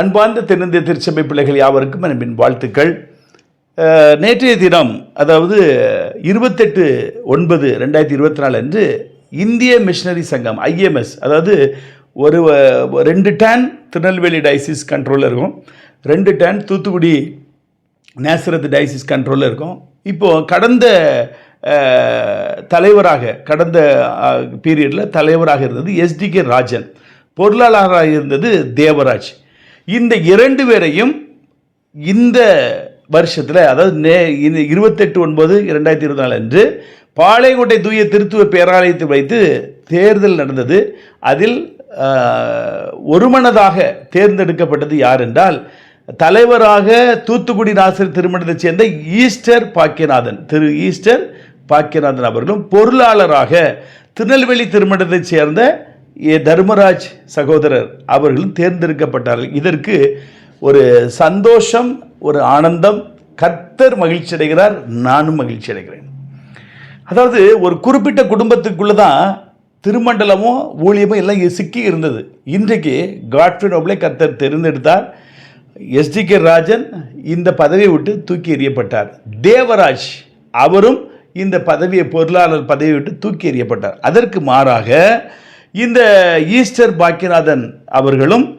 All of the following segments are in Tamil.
அன்பார்ந்த தென்னிந்திய திருச்சபை பிள்ளைகள் யாவருக்கும் அன்பின் வாழ்த்துக்கள். நேற்றைய தினம் அதாவது இருபத்தெட்டு ஒன்பது ரெண்டாயிரத்தி இருபத்தி நாலு அன்று இந்திய மிஷினரி சங்கம் ஐஎம்எஸ் அதாவது ஒரு ரெண்டு டேன் திருநெல்வேலி டைசிஸ் கண்ட்ரோலில் இருக்கும். ரெண்டு டேன் தூத்துக்குடி நேசரத் டைசிஸ் கண்ட்ரோலில் இருக்கும். இப்போது கடந்த தலைவராக கடந்த பீரியடில் தலைவராக இருந்தது எஸ்டிகே ராஜன். பொருளாளராக இருந்தது தேவராஜ். இந்த இரண்டு பேரையும் இந்த வருஷத்தில் அதாவது நே இருபத்தெட்டு ஒன்பது இரண்டாயிரத்தி இருபத்தி நாலு அன்று பாளையங்கோட்டை தூய திருத்துவ பேராலயத்தில் வைத்து தேர்தல் நடந்தது. அதில் ஒருமனதாக தேர்ந்தெடுக்கப்பட்டது யார் என்றால் தலைவராக தூத்துக்குடி நாசர் திருமணத்தைச் சேர்ந்த ஈஸ்டர் பாக்கியநாதன் திரு ஈஸ்டர் பாக்கியநாதன் அவர்களும் பொருளாளராக திருநெல்வேலி திருமணத்தைச் சேர்ந்த தர்மராஜ் சகோதரர் அவர்களும் தேர்ந்தெடுக்கப்பட்டார்கள். இதற்கு ஒரு சந்தோஷம் ஒரு ஆனந்தம் கர்த்தர் மகிழ்ச்சி அடைகிறார் நானும் மகிழ்ச்சி அடைகிறேன். அதாவது ஒரு குறிப்பிட்ட குடும்பத்துக்குள்ளே தான் திருமண்டலமும் ஊழியமும் எல்லாம் சிக்கி இருந்தது. இன்றைக்கு காட்ஃப்ரி நோபலை கர்த்தர் தேர்ந்தெடுத்தார். எஸ்டி கே ராஜன் இந்த பதவியை விட்டு தூக்கி எறியப்பட்டார். தேவராஜ் அவரும் இந்த பதவியை பொருளாளர் பதவியை விட்டு தூக்கி எறியப்பட்டார். அதற்கு மாறாக இந்த ஈஸ்டர் பாக்கியநாதன் அவர்களும்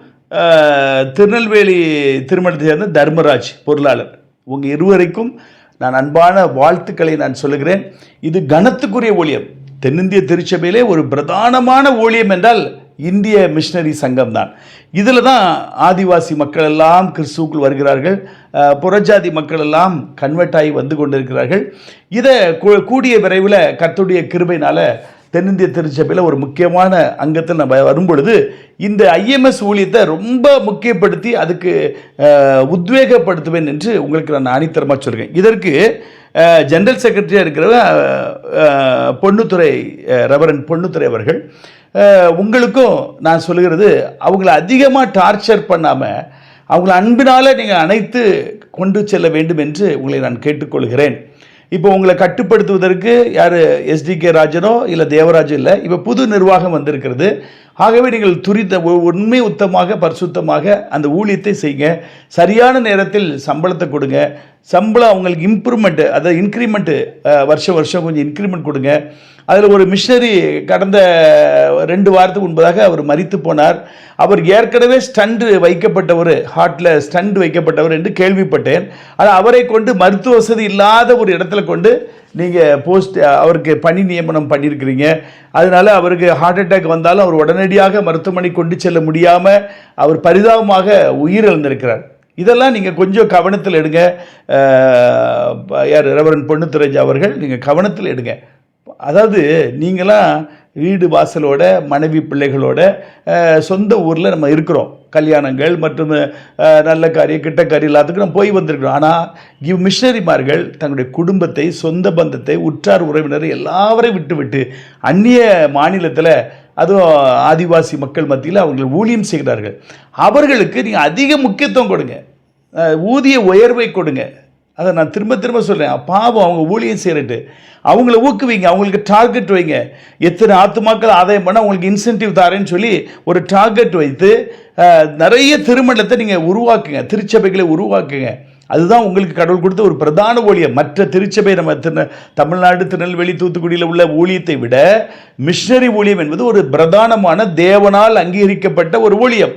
திருநெல்வேலி திருமணத்தை சேர்ந்த தர்மராஜ் பொருளாளர். உங்கள் இருவரைக்கும் நான் அன்பான வாழ்த்துக்களை நான் சொல்லுகிறேன். இது கனத்துக்குரிய ஊழியம். தென்னிந்திய திருச்சபையிலே ஒரு பிரதானமான ஊழியம் என்றால் இந்திய மிஷினரி சங்கம் தான். இதில் தான் ஆதிவாசி மக்கள் எல்லாம் கிறிஸ்துவுக்குள் வருகிறார்கள். புறஜாதி மக்கள் எல்லாம் கன்வெர்ட் ஆகி வந்து கொண்டிருக்கிறார்கள். இதை கூ- கூடிய விரைவில் கத்துடைய கிருபையினால் தென்னிந்திய திருச்சபையில் ஒரு முக்கியமான அங்கத்தில் நம்ம வரும்பொழுது இந்த ஐஎம்எஸ் ஊழியத்தை ரொம்ப முக்கியப்படுத்தி அதுக்கு உத்வேகப்படுத்துவேன் என்று உங்களுக்கு நான் ஆணித்தரமாக சொல்கிறேன் இதற்கு ஜென்ரல் ஜெனரல் செக்ரட்டரியாக இருக்கிற பொண்ணுத்துறை ரெவரன் பொண்ணுத்துறை அவர்கள். உங்களுக்கும் நான் சொல்லுகிறது அவங்கள அதிகமாக டார்ச்சர் பண்ணாமல் அவங்கள அன்பினால் நீங்கள் அனைத்து கொண்டு செல்ல வேண்டும் என்று உங்களை நான் கேட்டுக்கொள்கிறேன். இப்போ உங்களை கட்டுப்படுத்துவதற்கு யார் எஸ்டிகே ராஜனோ இல்லை தேவராஜோ இல்லை இப்போ புது நிர்வாகம் வந்திருக்கிறது. ஆகவே நீங்கள் துரித உண்மை உத்தமாக பரிசுத்தமாக அந்த ஊழியத்தை செய்யுங்க. சரியான நேரத்தில் சம்பளத்தை கொடுங்க. சம்பளம் அவங்களுக்கு இம்ப்ரூவ்மெண்ட்டு அதாவது இன்க்ரிமெண்ட்டு வருஷம் வருஷம் கொஞ்சம் இன்க்ரிமெண்ட் கொடுங்க. அதில் ஒரு மிஷனரி கடந்த ரெண்டு வாரத்துக்கு முன்பதாக அவர் மறித்து போனார். அவர் ஏற்கனவே ஸ்டண்ட் வைக்கப்பட்டவர் ஹார்ட்டில் ஸ்டண்ட் வைக்கப்பட்டவர் என்று கேள்விப்பட்டேன். ஆனால் அவரை கொண்டு மருத்துவ வசதி இல்லாத ஒரு இடத்துல கொண்டு நீங்கள் போஸ்ட் அவருக்கு பணி நியமனம் பண்ணியிருக்கிறீங்க. அதனால அவருக்கு ஹார்ட் அட்டாக் வந்தாலும் அவர் உடனடியாக மருத்துவமனை கொண்டு செல்ல முடியாமல் அவர் பரிதாபமாக உயிரிழந்திருக்கிறார். இதெல்லாம் நீங்கள் கொஞ்சம் கவனத்தில் எடுங்க. யார்? ரெவரன் பொண்ணுத்துறைஜா அவர்கள் நீங்கள் கவனத்தில் எடுங்க. அதாவது நீங்களாம் வீடு வாசலோட மனைவி பிள்ளைகளோட சொந்த ஊரில் நம்ம இருக்கிறோம். கல்யாணங்கள் மற்றும் நல்ல காரியம் கிட்ட காரியம் எல்லாத்துக்கும் நம்ம போய் வந்திருக்கிறோம். ஆனால் இவ் மிஷனரிமார்கள் தங்களுடைய குடும்பத்தை சொந்த பந்தத்தை உற்றார் உறவினர் எல்லாவரையும் விட்டுவிட்டு அந்நிய மாநிலத்தில் அதுவும் ஆதிவாசி மக்கள் மத்தியில் அவங்களை ஊழியம் செய்கிறார்கள். அவர்களுக்கு நீங்கள் அதிக முக்கியத்துவம் கொடுங்க. ஊதிய உயர்வை கொடுங்க. அதை நான் திரும்ப திரும்ப சொல்கிறேன் பாவம் அவங்க ஊழியம் செய்கிறட்டு அவங்கள ஊக்குவிங்க அவங்களுக்கு டார்கெட் வைங்க. எத்தனை ஆத்துமாக்கள் ஆதாயம் பண்ண அவங்களுக்கு இன்சென்டிவ் தாரேன்னு சொல்லி ஒரு டார்கெட் வைத்து நிறைய திருமணத்தை நீங்கள் உருவாக்குங்க. திருச்சபைகளை உருவாக்குங்க. அதுதான் உங்களுக்கு கடவுள் கொடுத்த ஒரு பிரதான ஊழியம். மற்ற திருச்சபை நம்ம திரு தமிழ்நாடு திருநெல்வேலி தூத்துக்குடியில் உள்ள ஊழியத்தை விட மிஷனரி ஊழியம் என்பது ஒரு பிரதானமான தேவனால் அங்கீகரிக்கப்பட்ட ஒரு ஊழியம்.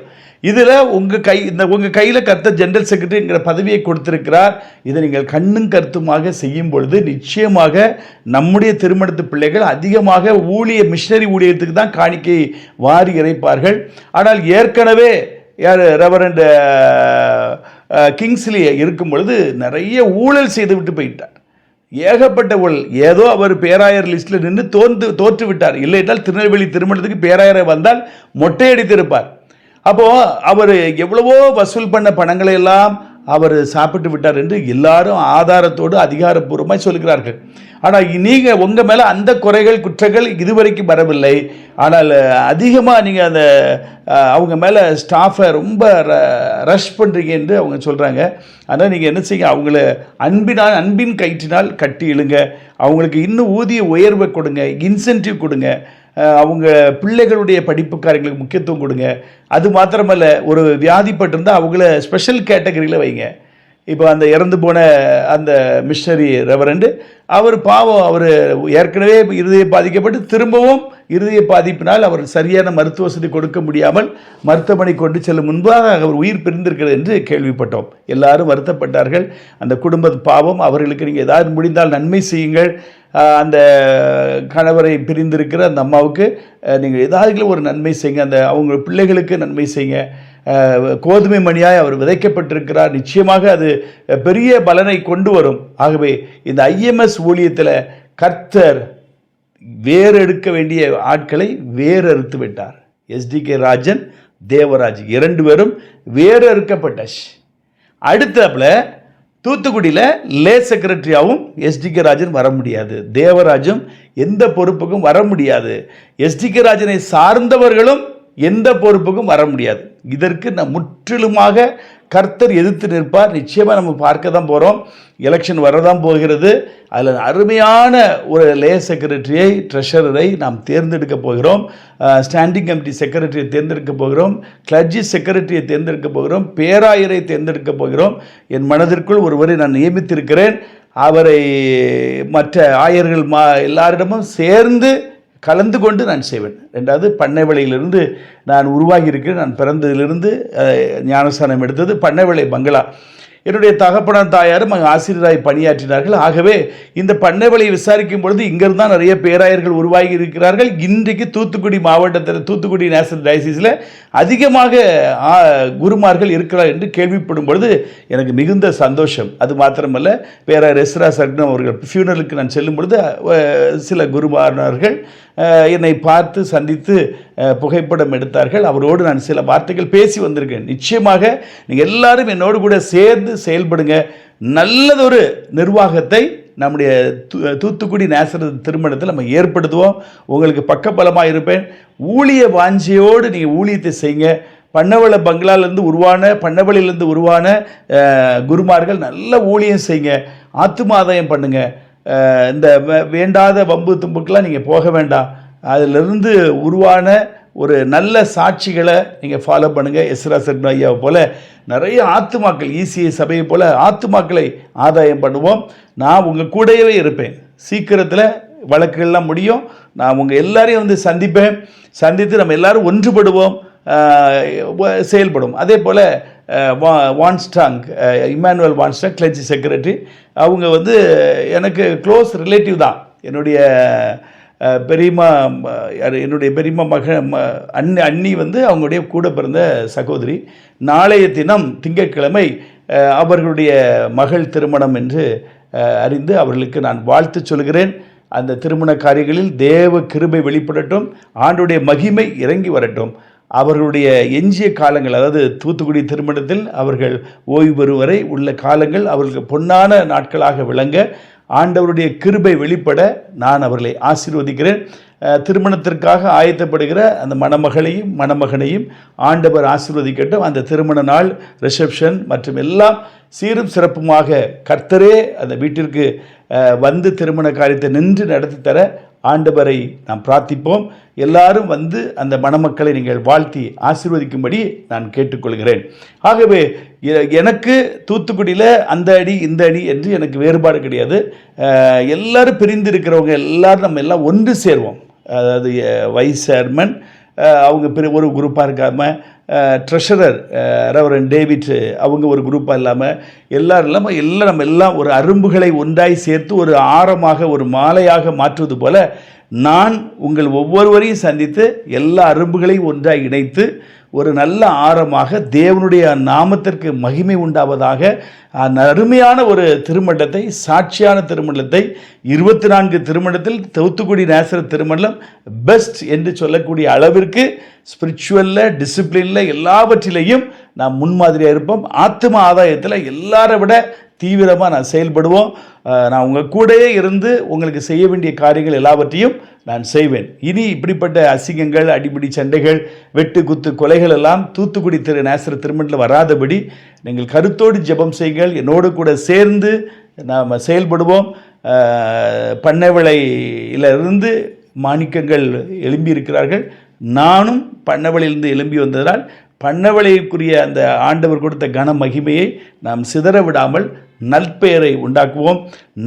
இதில் உங்கள் கை இந்த உங்கள் கையில் கர்த்தர் ஜெனரல் செக்ரட்டரிங்கிற பதவியை கொடுத்துருக்கிறார். இதை நீங்கள் கண்ணும் கருத்துமாக செய்யும் பொழுது நிச்சயமாக நம்முடைய திருமணத்து பிள்ளைகள் அதிகமாக ஊழிய மிஷினரி ஊழியத்துக்கு தான் காணிக்கை வாரி இறைப்பார்கள். ஆனால் ஏற்கனவே யார் ரெவரண்ட் கிங்ஸ்லி இருக்கும் பொழுது நிறைய ஊழல் செய்து விட்டு போயிட்டார். ஏகப்பட்ட ஊழல். ஏதோ அவர் பேராயர் லிஸ்ட்டில் நின்று தோன்று தோற்று விட்டார் இல்லை என்றால் திருநெல்வேலி திருமணத்துக்கு பேராயரை வந்தால் மொட்டையடித்திருப்பார். அப்போ அவர் எவ்வளவோ வசூல் பண்ண பணங்களை எல்லாம் அவர் சாப்பிட்டு விட்டார் என்று எல்லாரும் ஆதாரத்தோடு அதிகாரப்பூர்வமாய் சொல்கிறார்கள். ஆனால் நீங்கள் உங்கள் மேலே அந்த குறைகள் குற்றங்கள் இதுவரைக்கும் வரவில்லை. ஆனால் அதிகமாக நீங்கள் அந்த அவங்க மேலே ஸ்டாஃபை ரொம்ப ரஷ் பண்ணுறீங்க என்று அவங்க சொல்கிறாங்க ஆனால் நீங்கள் என்ன செய்யுங்க? அவங்கள அன்பினால் அன்பின் கயிற்றினால் கட்டி இழுங்க. அவங்களுக்கு இன்னும் ஊதிய உயர்வை கொடுங்க இன்சென்டிவ் கொடுங்க. அவங்க பிள்ளைகளுடைய படிப்புக்காரங்களுக்கு முக்கியத்துவம் கொடுங்க. அது மாத்திரமல்ல ஒரு வியாதிப்பட்டிருந்தால் அவங்கள ஸ்பெஷல் கேட்டகரியில் வைங்க. இப்போ அந்த இறந்து போன அந்த மிஷனரி ரெவரண்டு அவர் பாவம் அவர் ஏற்கனவே இருதய பாதிக்கப்பட்டு திரும்பவும் இருதய பாதிப்பினால் அவர் சரியான மருத்துவ வசதி கொடுக்க முடியாமல் மருத்துவமனை கொண்டு செல்லும் முன்பாக அவர் உயிர் பிரிந்திருக்கிறது என்று கேள்விப்பட்டோம். எல்லாரும் வருத்தப்பட்டார்கள். அந்த குடும்ப பாவம் அவர்களுக்கு நீங்கள் ஏதாவது முடிந்தால் நன்மை செய்யுங்கள். அந்த கணவரை பிரிந்திருக்கிற அந்த அம்மாவுக்கு நீங்கள் ஏதாவது ஒரு நன்மை செய்யுங்க. அந்த அவங்க பிள்ளைகளுக்கு நன்மை செய்யுங்க. கோதுமை மணியாய் அவர் விதைக்கப்பட்டிருக்கிறார். நிச்சயமாக அது பெரிய பலனை கொண்டு வரும். ஆகவே இந்த ஐஎம்எஸ் ஊழியத்தில் கர்த்தர் வேறெடுக்க வேண்டிய ஆட்களை வேறறுத்து விட்டார். எஸ்டிகே ராஜன் தேவராஜ் இரண்டு பேரும் வேறறுக்கப்பட்டாச்சு அடுத்தப்பில் தூத்துக்குடியில் லே செக்ரட்டரியாகவும் எஸ்டிகே ராஜன் வர முடியாது. தேவராஜும் எந்த பொறுப்புக்கும் வர முடியாது. எஸ்டிகே ராஜனை சார்ந்தவர்களும் எந்த பொறுப்புக்கும் வர முடியாது. இதற்கு நான் முற்றிலுமாக கர்த்தர் எதிர்த்து நிற்பார். நிச்சயமாக நம்ம பார்க்க தான் போகிறோம் எலெக்ஷன் வரதான் போகிறது. அதில் அருமையான ஒரு லே செக்ரட்டரியை ட்ரெஷரரை நாம் தேர்ந்தெடுக்க போகிறோம். ஸ்டாண்டிங் கமிட்டி செக்ரட்டரியை தேர்ந்தெடுக்க போகிறோம். கிளர்ஜி செக்ரட்டரியை தேர்ந்தெடுக்க போகிறோம். பேராயரை தேர்ந்தெடுக்க போகிறோம். என் மனதிற்குள் ஒருவரை நான் நியமித்திருக்கிறேன். அவரை மற்ற ஆயர்கள் மா எல்லாரிடமும் சேர்ந்து கலந்து கொண்டு நான் செய்வேன். ரெண்டாவது பண்ணைவளையிலிருந்து நான் உருவாகி இருக்கிறேன் நான் பிறந்ததிலிருந்து ஞானஸ்தானம் எடுத்தது பண்ணைவளை பங்களா. என்னுடைய தகப்பனார் தாயாரும் அங்கே ஆசிரியராய் பணியாற்றினார்கள். ஆகவே இந்த பண்ணைவளையை விசாரிக்கும் பொழுது இங்கிருந்து தான் நிறைய பேராயர்கள் உருவாகி இருக்கிறார்கள். இன்றைக்கு தூத்துக்குடி மாவட்டத்தில் தூத்துக்குடி நேஷனல் டயசிஸில் அதிகமாக குருமார்கள் இருக்கிறார் என்று கேள்விப்படும் பொழுது எனக்கு மிகுந்த சந்தோஷம். அது மாத்திரமல்ல பேராயர் எஸ்ரா சக்னம் அவர்கள் ஃபியூனலுக்கு நான் செல்லும் பொழுது சில குருமார்கள் என்னை பார்த்து சந்தித்து புகைப்படம் எடுத்தார்கள். அவரோடு நான் சில வார்த்தைகள் பேசி வந்திருக்கேன். நிச்சயமாக நீங்கள் எல்லாரும் என்னோடு கூட சேர்ந்து செயல்படுங்க. நல்லதொரு நிர்வாகத்தை நம்முடைய தூத்துக்குடி நேசரது திருமணத்தில் நம்ம ஏற்படுத்துவோம். உங்களுக்கு பக்கபலமாக இருப்பேன். ஊழிய வாஞ்சியோடு நீங்கள் ஊழியத்தை செய்யுங்க. பண்ணவள பங்களாலேருந்து உருவான பண்ணவளிலேருந்து உருவான குருமார்கள் நல்ல ஊழியம் செய்யுங்க. ஆத்துமாதாயம் பண்ணுங்கள் இந்த வே- வேண்டாத வம்பு தும்புக்கெலாம் நீங்கள் போக வேண்டாம். அதிலிருந்து உருவான ஒரு நல்ல சாட்சிகளை நீங்கள் ஃபாலோ பண்ணுங்கள் எஸ்ரா சர்மா ஐயாவை போல் நிறைய ஆத்துமாக்கள் ஈசிஐ சபையை போல் ஆத்துமாக்களை ஆதாயம் பண்ணுவோம். நான் உங்கள் கூடவே இருப்பேன். சீக்கிரத்தில் வழக்குகள்லாம் முடியும். நான் உங்கள் எல்லாரையும் வந்து சந்திப்பேன். சந்தித்து நம்ம எல்லாரும் ஒன்றுபடுவோம். செயல்படும். அதே போல் வான்ஸ்டாங் இமானுவல் வான்ஸ்டாங் கிளர்ச்சி செக்ரட்டரி அவங்க வந்து எனக்கு க்ளோஸ் ரிலேட்டிவ் தான். என்னுடைய பெரியம்மா என்னுடைய பெரியம்மா மக அண்ணி அண்ணி வந்து அவங்களுடைய கூட பிறந்த சகோதரி. நாளைய தினம் திங்கட்கிழமை அவர்களுடைய மகள் திருமணம் என்று அறிந்து அவர்களுக்கு நான் வாழ்த்து சொல்கிறேன். அந்த திருமண காரியங்களில் தேவ கிருபை வெளிப்படட்டும். ஆண்டுடைய மகிமை இறங்கி வரட்டும். அவர்களுடைய எஞ்சிய காலங்கள் அதாவது தூத்துக்குடி திருமணத்தில் அவர்கள் ஓய்வு பெறும் வரை உள்ள காலங்கள் அவர்களுக்கு பொன்னான நாட்களாக விளங்க ஆண்டவருடைய கிருபை வெளிப்பட நான் அவர்களை ஆசீர்வதிக்கிறேன். திருமணத்திற்காக ஆயத்தப்படுகிற அந்த மணமகளையும் மணமகனையும் ஆண்டவர் ஆசீர்வதிக்கட்டும். அந்த திருமண நாள் ரிசப்ஷன் மற்றும் எல்லாம் சீரும் சிறப்புமாக கர்த்தரே அந்த வீட்டிற்கு வந்து திருமண காரியத்தை நின்று நடத்தி தர ஆண்டவரை நாம் பிரார்த்திப்போம். எல்லாரும் வந்து அந்த மணமக்களை நீங்கள் வாழ்த்தி ஆசீர்வதிக்கும்படி நான் கேட்டுக்கொள்கிறேன். ஆகவே எனக்கு தூத்துக்குடியில் அந்த அடி இந்த அடி என்று எனக்கு வேறுபாடு கிடையாது. எல்லோரும் எல்லாரும் பிரிந்து இருக்கிறவங்க எல்லாரும் நம்ம எல்லாம் ஒன்று சேர்வோம். அதாவது வைஸ் சேர்மன் அவங்க பெரிய ஒரு குரூப்பாக இருக்காமல் ட்ரெஷரர் ரெவரன் டேவிட் அவங்க ஒரு குரூப்பாக இல்லாமல் எல்லோரும் இல்லாமல் எல்லாம் நம்ம எல்லாம் ஒரு அரும்புகளை ஒன்றாய் சேர்த்து ஒரு ஆரமாக ஒரு மாலையாக மாற்றுவது போல் நான் உங்கள் ஒவ்வொருவரையும் சந்தித்து எல்லா அரும்புகளையும் ஒன்றாக இணைத்து ஒரு நல்ல ஆரமாக தேவனுடைய நாமத்திற்கு மகிமை உண்டாவதாக அந்த அருமையான ஒரு திருமண்டத்தை சாட்சியான திருமண்டத்தை இருபத்தி நான்கு திருமணத்தில் தௌத்துக்குடி நேசர திருமண்டலம் பெஸ்ட் என்று சொல்லக்கூடிய அளவிற்கு ஸ்பிரிச்சுவலில் டிசிப்ளினில் எல்லாவற்றிலையும் நாம் முன்மாதிரியாக இருப்போம். ஆத்ம ஆதாயத்தில் எல்லாரை விட தீவிரமாக நான் செயல்படுவோம். நான் உங்கள் கூடயே இருந்து உங்களுக்கு செய்ய வேண்டிய காரியங்கள் எல்லாவற்றையும் நான் செய்வேன். இனி இப்படிப்பட்ட அசிங்கங்கள் அடிப்படி சண்டைகள் வெட்டு குத்து கொலைகள் எல்லாம் தூத்துக்குடி திரு நேசர திருமணத்தில் வராதபடி நீங்கள் கருத்தோடு ஜெபம் செய்யுங்கள். என்னோடு கூட சேர்ந்து நாம் செயல்படுவோம். அஹ், இருந்து மாணிக்கங்கள் எழும்பியிருக்கிறார்கள். நானும் பண்ணவழியிலிருந்து எழும்பி வந்ததால் பண்ணவளைக்குரிய அந்த ஆண்டவர் கொடுத்த கன மகிமையை நாம் சிதற விடாமல் நற்பெயரை உண்டாக்குவோம்.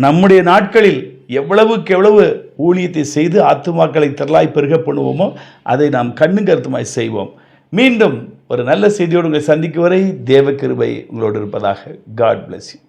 நம்முடைய நாட்களில் எவ்வளவுக்கு எவ்வளவு ஊழியத்தை செய்து ஆத்துமாக்களை திரளாய் பெருக பண்ணுவோமோ அதை நாம் கண்ணும் கருத்துமாய் செய்வோம். மீண்டும் ஒரு நல்ல செய்தியோடு உங்களை சந்திக்கும் வரை தேவ கிருபை உங்களோடு இருப்பதாக. God bless you